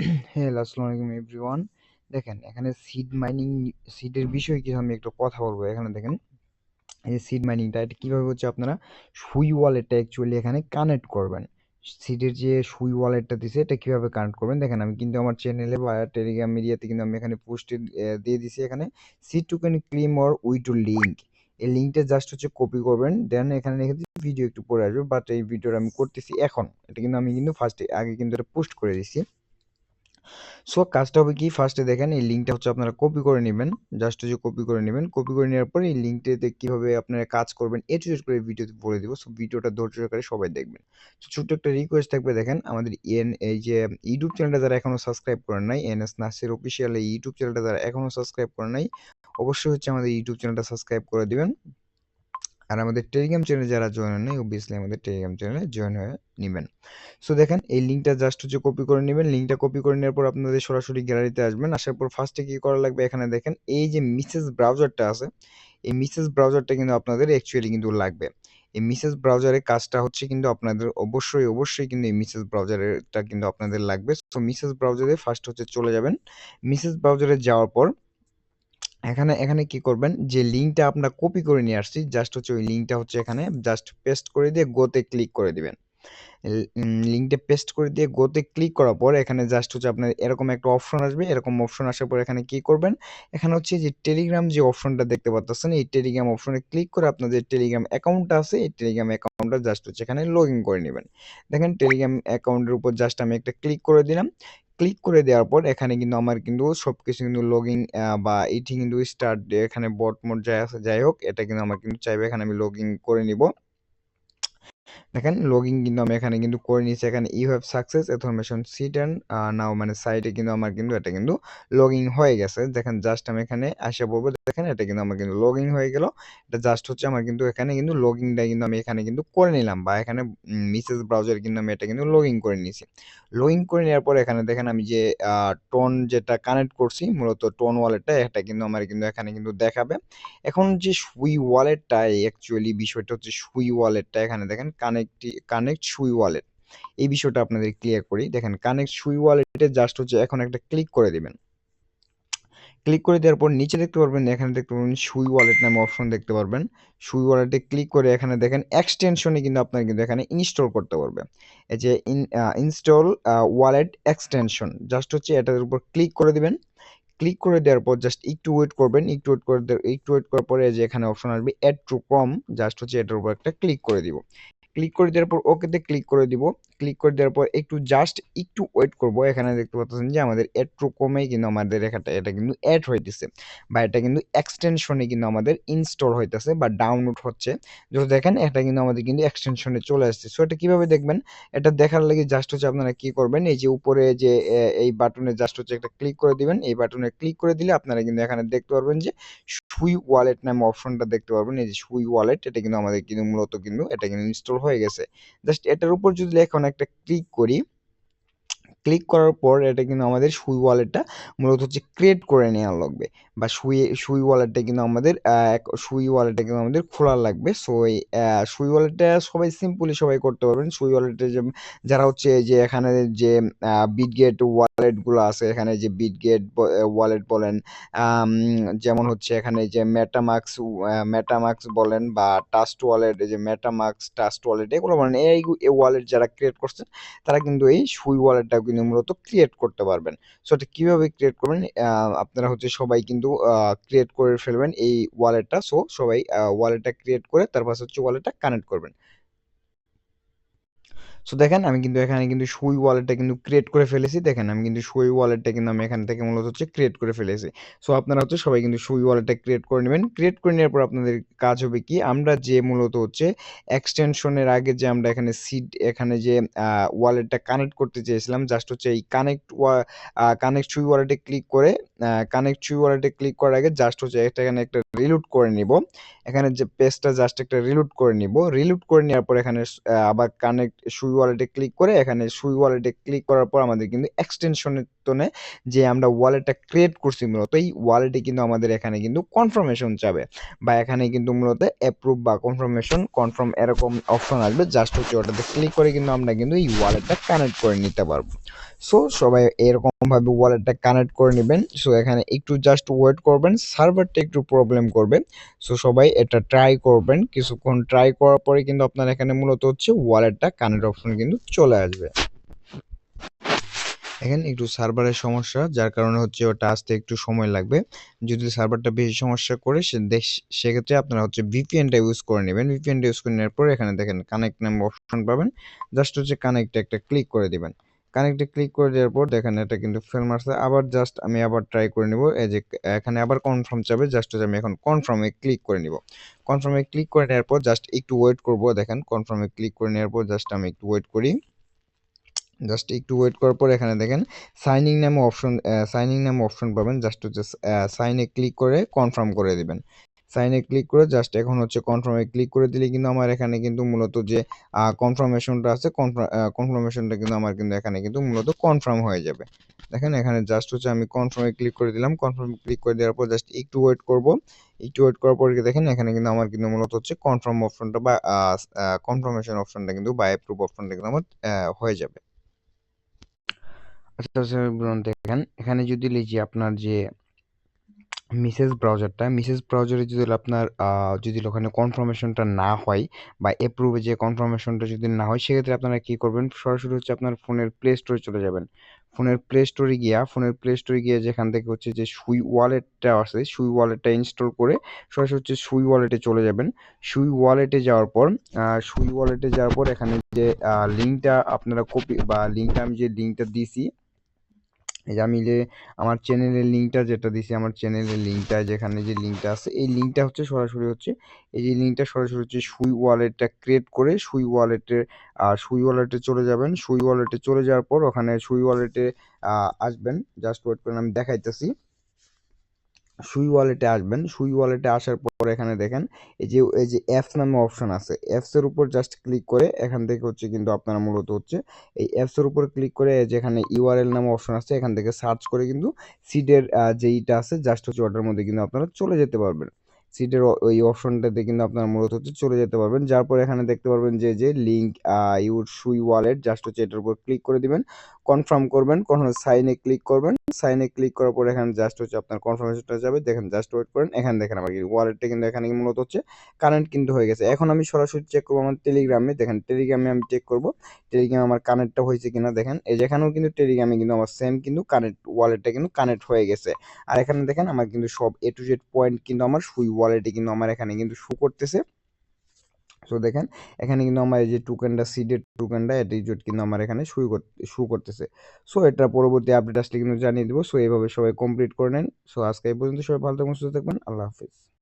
Hello, আসসালামু আলাইকুম everyone. দেখেন এখানে সিড মাইনিং সিডের বিষয়ে কিছু আমি একটু কথা বলব। এখানে দেখেন এই যে সিড মাইনিংটা এটা কীভাবে হচ্ছে আপনারা সুই ওয়ালেটটা অ্যাকচুয়ালি এখানে কানেক্ট করবেন। সিডের যে সুই ওয়ালেটটা দিছে এটা কীভাবে কানেক্ট করবেন দেখেন আমি কিন্তু আমার চ্যানেলে বা টেলিগ্রাম মিডিয়াতে কিন্তু আমি এখানে পোস্টে দিয়ে দিছি এখানে seed to can claim or we to link. এই লিংকটা জাস্ট হচ্ছে কপি করবেন। দেন এখানে রেখে দিচ্ছি ভিডিও একটু পরে আসবে বাট এই ভিডিওটা আমি করতেছি এখন। এটা কিন্তু আমি কিন্তু ফার্স্টে আগে কিন্তু এটা পোস্ট করে দিছি। সো কাজটা হবে কি? ফার্স্টে দেখেন, এই লিঙ্কটা হচ্ছে আপনারা কপি করে নেবেন। জাস্ট হচ্ছে কপি করে নেবেন। কপি করে নেওয়ার পর এই লিঙ্কটাতে কীভাবে আপনারা কাজ করবেন, এ টু করে ভিডিওতে বলে দেবো। সো ভিডিওটা ধৈর্য সহকারে সবাই দেখবেন। তো ছোট্ট একটা রিকোয়েস্ট থাকবে, দেখেন, আমাদের এন এই যে ইউটিউব চ্যানেলটা যারা এখনও সাবস্ক্রাইব করেন নাই এন এস নাসির অফিসিয়াল এই ইউটিউব চ্যানেলটা যারা এখনও সাবস্ক্রাইব করেন নাই, অবশ্যই হচ্ছে আমাদের ইউটিউব চ্যানেলটা সাবস্ক্রাইব করে দিবেন। আর আমাদের টেলিগ্রাম চ্যানেলে যারা জয়েন নেই অবভিয়াসলি আমাদের টেলিগ্রাম চ্যানেলে জয়েন হয়ে নেবেন। সো দেখেন, এই লিঙ্কটা জাস্ট হচ্ছে কপি করে নেবেন। লিঙ্কটা কপি করে নেওয়ার পর আপনাদের সরাসরি গ্যালারিতে আসবেন। আসার পর ফার্স্টে কী করা লাগবে? এখানে দেখেন, এই যে মিসেস ব্রাউজারটা আছে, এই মিসেস ব্রাউজারটা কিন্তু আপনাদের অ্যাকচুয়ালি কিন্তু লাগবে। এই মিসেস ব্রাউজারের কাজটা হচ্ছে কিন্তু আপনাদের অবশ্যই অবশ্যই কিন্তু এই মিসেস ব্রাউজারেরটা কিন্তু আপনাদের লাগবে। সো মিসেস ব্রাউজারে ফার্স্ট হচ্ছে চলে যাবেন। মিসেস ব্রাউজারে যাওয়ার পর এখানে এখানে কি করবেন? যে লিঙ্কটা আমরা কপি করে নিয়ে আসছি জাস্ট হচ্ছে ওই লিঙ্কটা হচ্ছে এখানে জাস্ট পেস্ট করে দিয়ে গোতে ক্লিক করে দিবেন। লিঙ্কটা পেস্ট করে দিয়ে গোতে ক্লিক করার পর এখানে জাস্ট হচ্ছে আপনার এরকম একটা অপশন আসবে, এরকম অপশন আসার পর এখানে কি করবেন? এখানে হচ্ছে যে টেলিগ্রাম যে অপশনটা দেখতে পাচ্ছেন এই টেলিগ্রাম অপশনে ক্লিক করে আপনাদের টেলিগ্রাম অ্যাকাউন্টটা আছে, এই টেলিগ্রাম অ্যাকাউন্টটা জাস্ট হচ্ছে এখানে লগ করে নেবেন। দেখেন টেলিগ্রাম অ্যাকাউন্টের উপর জাস্ট আমি একটা ক্লিক করে দিলাম। ক্লিক করে দেওয়ার পর এখানে কিন্তু আমার কিন্তু সব কিছু কিন্তু লগিং বা এটি কিন্তু স্টার্ট এখানে বট মোট যাই আছে, যাই হোক, এটা কিন্তু আমার কিন্তু চাইবে। এখানে আমি লগ করে নিব। দেখেন লগইন কিন্তু আমি এখানে কিন্তু করে নিয়েছি। এখানে you have success information sheet and now মানে সাইটে কিন্তু আমার কিন্তু এটা কিন্তু লগ হয়ে গেছে। দেখেন জাস্ট আমি এখানে আসে বলব দেখেন, এটা কিন্তু আমার কিন্তু লগ হয়ে গেল। এটা জাস্ট হচ্ছে আমার কিন্তু এখানে কিন্তু লগ ইনটা কিন্তু আমি এখানে কিন্তু করে নিলাম বা এখানে মিসেস ব্রাউজার কিন্তু আমি এটা কিন্তু লগ করে নিয়েছি। লগ করে নেওয়ার পর এখানে দেখেন, আমি যে টোন যেটা কানেক্ট করছি, মূলত টোন ওয়ালেটটা এটা কিন্তু আমার কিন্তু এখানে কিন্তু দেখাবে। এখন যে সুই ওয়ালেটটা অ্যাকচুয়ালি বিষয়টা হচ্ছে সুই ওয়ালেটটা এখানে দেখেন কানেক্ট কানেক্ট সুই ওয়ালেট এই বিষয়টা আপনাদের ক্লিয়ার করি। দেখেন কানেক্ট সুই ওয়ালেটে জাস্ট হচ্ছে এখন একটা ক্লিক করে দিবেন। ক্লিক করে দেওয়ার পর নিচে দেখতে পারবেন, এখানে দেখতে পারবেন সুই ওয়ালেট নামে অপশন দেখতে পারবেন। সুই ওয়ালেটে ক্লিক করে এখানে দেখেন এক্সটেনশনে কিন্তু আপনার কিন্তু এখানে ইনস্টল করতে পারবে। এই যে ইনস্টল ওয়ালেট এক্সটেনশন জাস্ট হচ্ছে এটার উপর ক্লিক করে দিবেন। ক্লিক করে দেওয়ার পর জাস্ট একটু ওয়েট করবেন, একটু ওয়েট করে একটু ওয়েট করার পরে যে এখানে অপশন আসবে অ্যাড টু কম জাস্ট হচ্ছে এটার উপর একটা ক্লিক করে দিব। ক্লিক করে দেওয়ার পর ওকেতে ক্লিক করে দিব। ক্লিক করে দেওয়ার পর একটু জাস্ট একটু ওয়েট করব। এখানে দেখতে পাচ্ছেন যে আমাদের একটু কমে কিন্তু আমাদের এখানটা এটা কিন্তু অ্যাড হইতেছে বা এটা কিন্তু এক্সটেনশনে কিন্তু আমাদের ইনস্টল হইতেছে বা ডাউনলোড হচ্ছে। যদি দেখেন এটা কিন্তু আমাদের কিন্তু এক্সটেনশনে চলে আসছে। সো এটা কীভাবে দেখবেন? এটা দেখার লাগে জাস্ট হচ্ছে আপনারা কি করবেন? এই যে উপরে যে এই বাটনে জাস্ট হচ্ছে একটা ক্লিক করে দিবেন। এই বাটনে ক্লিক করে দিলে আপনারা কিন্তু এখানে দেখতে পারবেন যে সুই ওয়ালেট নামে অপশনটা দেখতে পারবেন। এই যে সুই ওয়ালেট এটা কিন্তু আমাদের কিন্তু মূলত কিন্তু, এটা কিন্তু ইনস্টল হয়ে গেছে। জাস্ট এটার উপর যদি এখন একটা ক্লিক করি ক্লিক করার পর এটা কিন্তু আমাদের সুই ওয়ালেটটা মূলত হচ্ছে ক্রিয়েট করে নেওয়া লাগবে বা সুই সুই ওয়ালেটটা কিন্তু আমাদের সুই ওয়ালেটটা কিন্তু আমাদের খোলা লাগবে। সো এই সুই ওয়ালেটটা সবাই সিম্পলি সবাই করতে পারবেন। সুই ওয়ালেটে যে, যারা হচ্ছে যে এখানে যে বিটগেট ওয়ালেটগুলো আছে, এখানে যে বিটগেট ওয়ালেট বলেন যেমন হচ্ছে এখানে যে মেটামাক্স মেটামাক্স বলেন বা টাস্ট ওয়ালেট যে মেটামাক্স টাস্ট ওয়ালেট এগুলো বলেন, এই ওয়ালেট যারা ক্রিয়েট করছেন তারা কিন্তু এই সুই ওয়ালেটটা কিন্তু মূলত ক্রিয়েট করতে পারবেন। সো এটা কীভাবে ক্রিয়েট করবেন? আপনারা হচ্ছে সবাই কিন্তু ক্রিয়েট করে ফেলবেন এই ওয়ালেটটা সো সবাই ওয়ালেটটা ক্রিয়েট করে, তারপর হচ্ছে ওয়ালেটটা কানেক্ট করবেন। সো দেখেন, আমি কিন্তু এখানে কিন্তু সুই ওয়ালেটটা কিন্তু ক্রিয়েট করে ফেলেছি। দেখেন, আমি কিন্তু সুই ওয়ালেটটা কিন্তু আমি এখান থেকে মূলত হচ্ছে ক্রিয়েট করে ফেলেছি। সো আপনারা হচ্ছে সবাই কিন্তু সুই ওয়ালেটটা ক্রিয়েট করে নেবেন। ক্রিয়েট করে নেওয়ার পর আপনাদের কাজ হবে কি, আমরা যে মূলত হচ্ছে এক্সটেনশনের আগে যে আমরা এখানে সিড এখানে যে ওয়ালেটটা কানেক্ট করতে চেয়েছিলাম জাস্ট হচ্ছে এই কানেক্ট কানেক্ট সুই ওয়ালেটে ক্লিক করে কানেক্ট সুই ওয়ালেটে ক্লিক করার আগে জাস্ট হচ্ছে এখানে একটা রিলুট করে নিব। এখানে যে পেজটা জাস্ট একটা রিলোড করে নিব। রিলোড করে নেওয়ার পর এখানে আবার কানেক্ট সুই ওয়ালেটে ক্লিক করে এখানে সুই ওয়ালেটে ক্লিক করার পর আমাদের কিন্তু এক্সটেনশনের তনে যে আমরা ওয়ালেটটা ক্রিয়েট করছি মূলত, এই ওয়ালেটে কিন্তু আমাদের এখানে কিন্তু কনফার্মেশন চাবে বা এখানে কিন্তু মূলত অ্যাপ্রুভ বা কনফার্মেশন কনফার্ম এরকম অপশন আসবে। জাস্ট হচ্ছে ওটাতে ক্লিক করে কিন্তু আমরা কিন্তু এই ওয়ালেটটা কানেক্ট করে নিতে পারব। সো সবাই এরকম ভাবে ওয়ালেটটা কানেক্ট করে নেবেন। সো এখানে একটু জাস্ট ওয়েট করবেন সার্ভারটা একটু প্রবলেম করবে। সো সবাই এটা ট্রাই করবেন। কিছুক্ষণ ট্রাই করার পরে কিন্তু আপনার এখানে মূলত হচ্ছে ওয়ালেটটা কানেক্ট অপশন কিন্তু চলে আসবে। এখানে একটু সার্ভারের সমস্যা, যার কারণে হচ্ছে ওটা আসতে একটু সময় লাগবে। যদি সার্ভারটা বেশি সমস্যা করে, সে সেক্ষেত্রে আপনারা হচ্ছে ভিপিএনটা ইউজ করে নেবেন। ভিপিএনটা ইউজ করে নেওয়ার পর এখানে দেখেন কানেক্ট নাম অপশন পাবেন। জাস্ট হচ্ছে কানেক্টে একটা ক্লিক করে দিবেন। কানেক্টে ক্লিক করে দেওয়ার পর দেখেন এটা কিন্তু ফেল মারছে। আবার জাস্ট আমি আবার ট্রাই করে নিব। এই যে এখানে আবার কনফার্ম চাবে জাস্ট আমি এখন কনফার্মে ক্লিক করে নিব। কনফার্মে ক্লিক করে নেওয়ার পর জাস্ট একটু ওয়েট করব। দেখেন কনফার্মে ক্লিক করে নেওয়ার পর জাস্ট আমি একটু ওয়েট করি। জাস্ট একটু ওয়েট করার পর এখানে দেখেন সাইনিং নামে অপশন সাইনিং নামে অপশন পাবেন। জাস্ট হচ্ছে সাইনে ক্লিক করে কনফার্ম করে দিবেন। সাইনে ক্লিক করে জাস্ট এখন হচ্ছে কনফার্মে ক্লিক করে দিলে কিন্তু আমার এখানে কিন্তু মূলত যে কনফার্মেশনটা আছে কনফার্মেশনটা কিন্তু আমার কিন্তু এখানে কিন্তু মূলত কনফার্ম হয়ে যাবে। দেখেন এখানে জাস্ট হচ্ছে আমি কনফার্মে ক্লিক করে দিলাম কনফার্ম ক্লিক করে দেওয়ার পর জাস্ট একটু ওয়েট করব। একটু ওয়েট করার পর দেখেন এখানে কিন্তু আমার কিন্তু মূলত হচ্ছে কনফার্ম অপশনটা বা কনফার্মেশন অপশনটা কিন্তু বা অ্যাপ্রুভ অপশনটা কিন্তু আমার হয়ে যাবে। আচ্ছা আচ্ছা দেখেন, এখানে যদি লিখি আপনার যে মিসেস ব্রাউজারটা, মিসেস ব্রাউজারে যদি আপনার যদি ওখানে কনফার্মেশনটা না হয় বা অ্যাপ্রুভে যে কনফার্মেশনটা যদি না হয়, সেক্ষেত্রে আপনারা কি করবেন? সরাসরি হচ্ছে আপনার ফোনের প্লে স্টোরে চলে যাবেন। ফোনের প্লে স্টোরে গিয়া, ফোনের প্লে স্টোরে গিয়ে যেখান থেকে হচ্ছে যে সুই ওয়ালেটটা আছে, সুই ওয়ালেটটা ইনস্টল করে সরাসরি হচ্ছে সুই ওয়ালেটে চলে যাবেন। সুই ওয়ালেটে যাওয়ার পর সুই ওয়ালেটে যাওয়ার পর এখানে যে লিঙ্কটা আপনারা কপি বা লিঙ্কটা আমি যে লিঙ্কটা দিছি এই যে আমি যে আমার চ্যানেলের লিঙ্কটা যেটা দিছি, আমার চ্যানেলের লিঙ্কটা যেখানে যে লিঙ্কটা আছে, এই লিঙ্কটা হচ্ছে সরাসরি হচ্ছে, এই যে লিঙ্কটা সরাসরি হচ্ছে সুই ওয়ালেটটা ক্রিয়েট করে সুই ওয়ালেটে আর সুই ওয়ালেটে চলে যাবেন। সুই ওয়ালেটে চলে যাওয়ার পর ওখানে সুই ওয়ালেটে আসবেন। জাস্ট ওয়েট করেন আমি দেখাইতেছি। সুই ওয়ালেটে আসবেন। সুই ওয়ালেটে আসার পর এখানে দেখেন, এই যে এই যে অ্যাপস নামে অপশন আছে। অ্যাপসের উপর জাস্ট ক্লিক করে এখান থেকে হচ্ছে কিন্তু আপনারা মূলত হচ্ছে, এই অ্যাপসের উপর ক্লিক করে যেখানে ইউআরএল নামে অপশন আছে, এখান থেকে সার্চ করে কিন্তু সিডের যেইটা আছে জাস্ট হচ্ছে ওটার মধ্যে কিন্তু আপনারা চলে যেতে পারবেন। সিটের ওই অপশনটাতে কিন্তু আপনারা মূলত হচ্ছে চলে যেতে পারবেন। যার পর এখানে দেখতে পারবেন যে যে link your Sui wallet just হচ্ছে এটার উপর ক্লিক করে দিবেন। কনফার্ম করবেন, কখনো সাইনে ক্লিক করবেন সাইনে ক্লিক করার পর এখানে জাস্ট হচ্ছে আপনার কনফার্মেশনটা যাবে, দেখেন জাস্ট ওয়েট করেন, এখানে দেখেন আমার ওয়ালেটটা কিন্তু এখানে মূলত হচ্ছে কানেক্ট কিন্তু হয়ে গেছে। এখন আমি সরাসরি চেক করব আমার টেলিগ্রামে দেখেন টেলিগ্রামে আমি চেক করব টেলিগ্রামে আমার কানেক্টটা হয়েছে কিনা দেখেন, এই যেখানেও কিন্তু টেলিগ্রামে কিন্তু আমার সেম কিন্তু কানেক্ট ওয়ালেটটা কিন্তু কানেক্ট হয়ে গেছে। আর এখানে দেখেন আমার কিন্তু সব এ টু জেড পয়েন্ট কিন্তু আমার, সুই ওয়ালেটে কিন্তু আমার এখানে কিন্তু শো করতেছে। সো দেখেন, এখানে কিন্তু আমার এই যে টুকেনটা সিডের টুকেনটা এটি কিন্তু আমার এখানে শুরু করতে শুরু করতেছে। সো এটা পরবর্তী আপডেট আসলে কিন্তু জানিয়ে দেবো। সো এইভাবে সবাই কমপ্লিট করে নেন। সো আজকে এই পর্যন্ত সবাই ভালো থাকবেন সুস্থ থাকবেন আল্লাহ হাফিজ।